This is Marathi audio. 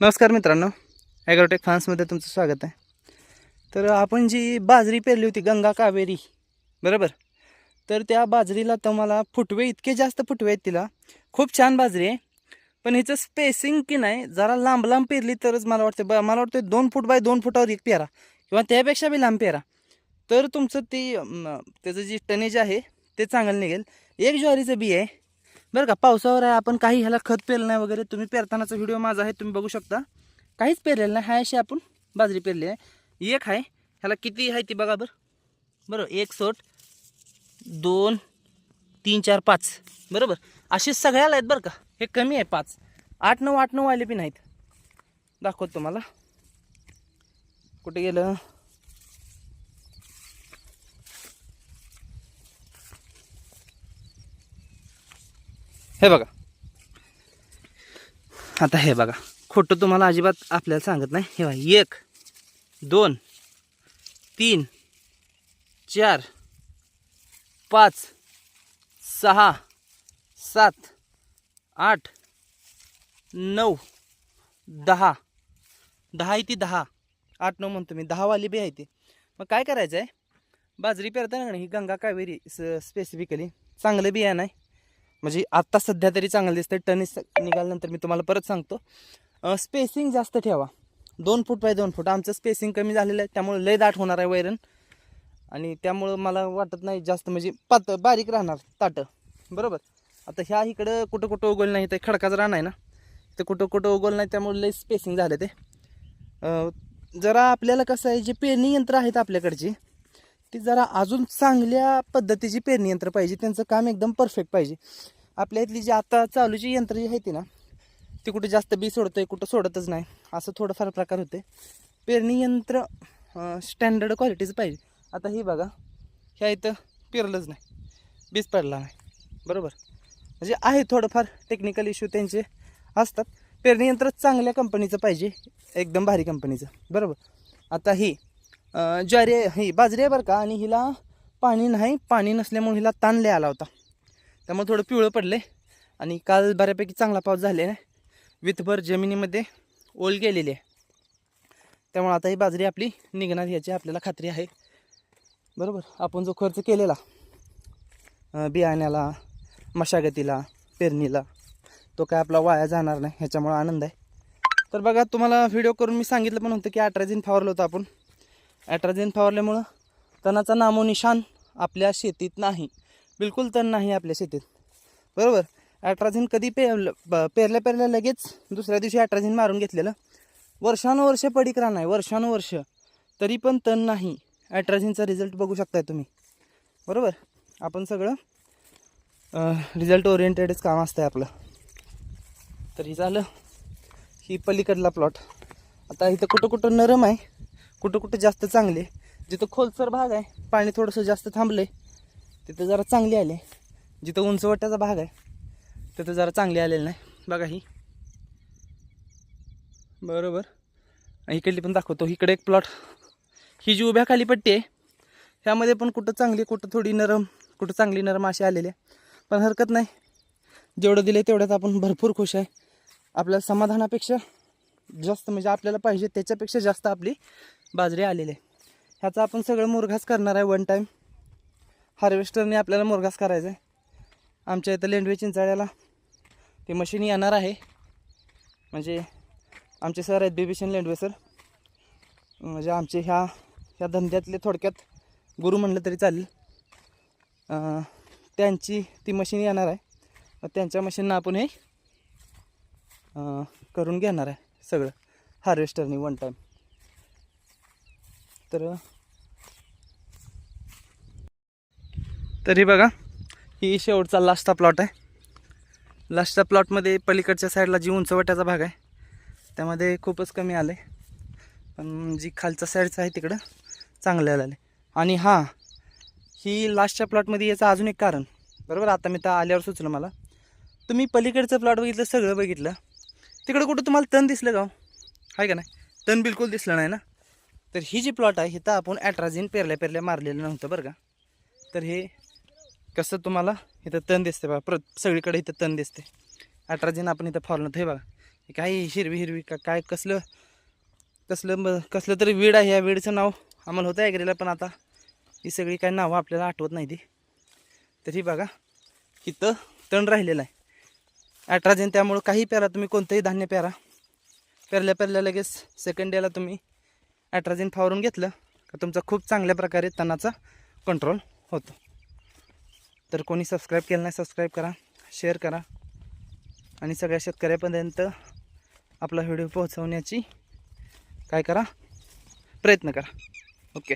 नमस्कार मित्रांनो ॲग्रोटेक फार्म्समध्ये तुमचं स्वागत आहे. तर आपण जी बाजरी पेरली होती गंगा कावेरी बरोबर? तर त्या बाजरीला तुम्हाला फुटवे इतके जास्त फुटवे आहेत तिला. खूप छान बाजरी आहे. पण हिचं स्पेसिंग की नाही जरा लांब लांब पेरली तरच मला वाटतं ब मला वाटतं दोन फूट बाय दोन फुटावर एक पेरा. किंवा त्यापेक्षा बी लांब पेरा. तर तुमचं ती त्याचं जी टनेज आहे ते चांगलं निघेल. एक ज्वारीचं बी आहे. बरं का पावसावर आहे आपण काही ह्याला खत पेरलं नाही वगैरे तुम्ही पेरतानाचा व्हिडिओ माझा आहे तुम्ही बघू शकता. काहीच पेरलेलं नाही हा अशी आपण बाजरी पेरली आहे. एक आहे ह्याला किती आहे ती बघा बरं. बरोबर एक सोट दोन तीन चार पाच. बरोबर? असे सगळ्याला आहेत बरं का हे कमी आहे पाच. आठ नऊ आठ नऊ आले बी नाहीत. दाखवत तुम्हाला. कुठे गेलं? हे बघा. आता हे बघा. खोटं तुम्हाला अजिबात आपल्याला सांगत नाही. हे बघा. एक दोन तीन चार पाच सहा सात आठ नऊ दहा. दहा आहे ती दहा. आठ नऊ म्हणतो मी. दहावाली बी आहे ती. मग काय करायचं आहे बाजरी पेरताना ही गंगा कावेरी स्पेसिफिकली चांगलं बियाणं आहे. म्हणजे आत्ता सध्या तरी चांगलं दिसतं टनीस निघाल्यानंतर मी तुम्हाला परत सांगतो. स्पेसिंग जास्त ठेवा. दोन फूट बाय दोन फूट. आमचं स्पेसिंग कमी झालेलं आहे. त्यामुळे लय दाट होणार आहे वैरण. आणि त्यामुळं मला वाटत नाही जास्त म्हणजे पात बारीक राहणार ताटं. बरोबर? आता ह्या इकडं कुठं कुठं उगवलं नाही ते खडकाचं रान आहे ना? ते कुठं कुठं उगवलं नाही त्यामुळे लय स्पेसिंग झालं ते. जरा आपल्याला कसं आहे जे पेरणी यंत्र आहेत आपल्याकडची ती जरा अजून चांगल्या पद्धतीची पेरणी यंत्र पाहिजे. त्यांचं काम एकदम परफेक्ट पाहिजे. आपल्या इथली जी आता चालूची यंत्र जी आहे ती ना ती कुठे जास्त बी सोडतं आहे कुठं सोडतच नाही. असं थोडंफार प्रकार होते. पेरणी यंत्र स्टँडर्ड क्वालिटीचं पाहिजे. आता ही बघा ह्या इथं पेरलंच नाही. बीज पडला नाही. बरोबर? म्हणजे आहे थोडंफार टेक्निकल इश्यू त्यांचे असतात. पेरणी यंत्र चांगल्या कंपनीचं पाहिजे. एकदम भारी कंपनीचं बरोबर? आता ही ज्वारी ही बाजरी आहे बरं का आणि हिला पाणी नाही पाणी नसल्यामुळे हिला ताण लय आला होता. त्यामुळे थोडं पिवळं पडले आणि काल बऱ्यापैकी चांगला पाऊस झालेला आहे विथभर जमिनीमध्ये ओल गेलेली आहे. त्यामुळे आता ही बाजरी आपली निघणार याची आपल्याला खात्री आहे. बरोबर? आपण जो खर्च केलेला बियाण्याला मशागतीला पेरणीला तो काय आपला वाया जाणार नाही ह्याच्यामुळे आनंद आहे. तर बघा तुम्हाला व्हिडिओ करून मी सांगितलं पण होतं की अठराजीन फवारलं होतं आपण. ॲट्राझिन फवारल्यामुळं तणाचा नामोनिशान आपल्या शेतीत नाही. बिलकुल तण नाही आपल्या शेतीत. बरोबर? ॲट्राझिन कधी पे ब- पेरल्या पेरल्या लगेच दुसऱ्या दिवशी ॲट्राझिन मारून घेतलेलं. वर्षानुवर्ष पडीक राहणार आहे वर्षानुवर्ष. तरी पण तण नाही. ॲट्राझिनचा रिझल्ट बघू शकताय तुम्ही. बरोबर? आपण सगळं रिझल्ट ओरिएंटेडच काम असतं आहे आपलं. तरी झालं. ही पलीकडला प्लॉट आता इथं कुठं कुठं नरम आहे. कुठं कुठं जास्त चांगले. जिथं खोलसर भाग आहे पाणी थोडंसं जास्त थांबले तिथं जरा चांगले आले. जिथं उंचवट्याचा भाग आहे तिथं जरा चांगले आलेलं नाही. बघा ही. बरोबर. इकडली पण दाखवतो. इकडे एक प्लॉट ही जी उभ्या खाली पट्टी आहे ह्यामध्ये पण कुठं चांगली कुठं थोडी नरम कुठं चांगली नरम अशी आलेली आहे. पण हरकत नाही. जेवढं दिलं तेवढ्यात आपण भरपूर खुश आहे. आपल्या समाधानापेक्षा जास्त म्हणजे आपल्याला पाहिजे त्याच्यापेक्षा जास्त आपली बाजरी आलेली आहे. ह्याचा आपण सगळं मुरघास करणार आहे वन टाईम हार्वेस्टरने आपल्याला मुरघास करायचा आहे. आमच्या इथं लेंडवे चिंचाळ्याला ते मशीन येणार आहे. म्हणजे आमचे सर आहेत बिभीषण लेंडवे सर म्हणजे आमचे ह्या ह्या धंद्यातले थोडक्यात गुरु म्हणलं तरी चालेल. त्यांची ती मशीन येणार आहे. मग त्यांच्या मशीननं आपण हे करून घेणार आहे सगळं. हार्वेस्टरनी वन टाईम तर. तरी बघा ही शेवटचा लास्टचा प्लॉट आहे. लास्टच्या प्लॉटमध्ये पलीकडच्या साईडला जी उंचवट्याचा भाग आहे त्यामध्ये खूपच कमी आलं आहे पण जी खालच्या साईडचं आहे तिकडं चांगलं आलं आहे आणि हां ही लास्टच्या प्लॉटमध्ये याचं अजून एक कारण. बरोबर? आता मी तर आल्यावर सुचलं मला. तुम्ही पलीकडचं प्लॉट बघितलं सगळं बघितलं. तिकडं कुठं तुम्हाला तण दिसलं का हो? आहे का नाही? तण बिलकुल दिसलं नाही ना? तर ही जी प्लॉट आहे इथं आपण ॲट्राझिन पेरल्या पेरल्या मारलेलं नव्हतं बरं का? तर हे कसं तुम्हाला इथं तण दिसते बघा. प्र सगळीकडे इथं तण दिसते ॲट्राझिन आपण इथं फॉरलं हे बघा. काही हिरवी हिरवी का काय कसलं कसलं ब- कसलं तरी वीड आहे. या वीडचं नाव आम्हाला होतं ॲग्रीला पण आता ही सगळी काय नावं आपल्याला आठवत नाही ती. तर ही बघा इथं तण राहिलेलं आहे. ॲट्राजेन त्यामुळं काही पेरा तुम्ही कोणतंही धान्य पेरा पेरल्या पेरल्या लगेच सेकंड डेला तुम्ही ॲट्राझिन फावरून घेतलं का तुमचा खूप चांगल्या प्रकारे तणाचा कंट्रोल होतो. तर कोणी सबस्क्राईब केलं नाही सबस्क्राईब करा शेअर करा. आणि सगळ्या शेतकऱ्यापर्यंत आपला व्हिडिओ पोहोचवण्याची काय करा? प्रयत्न करा. ओके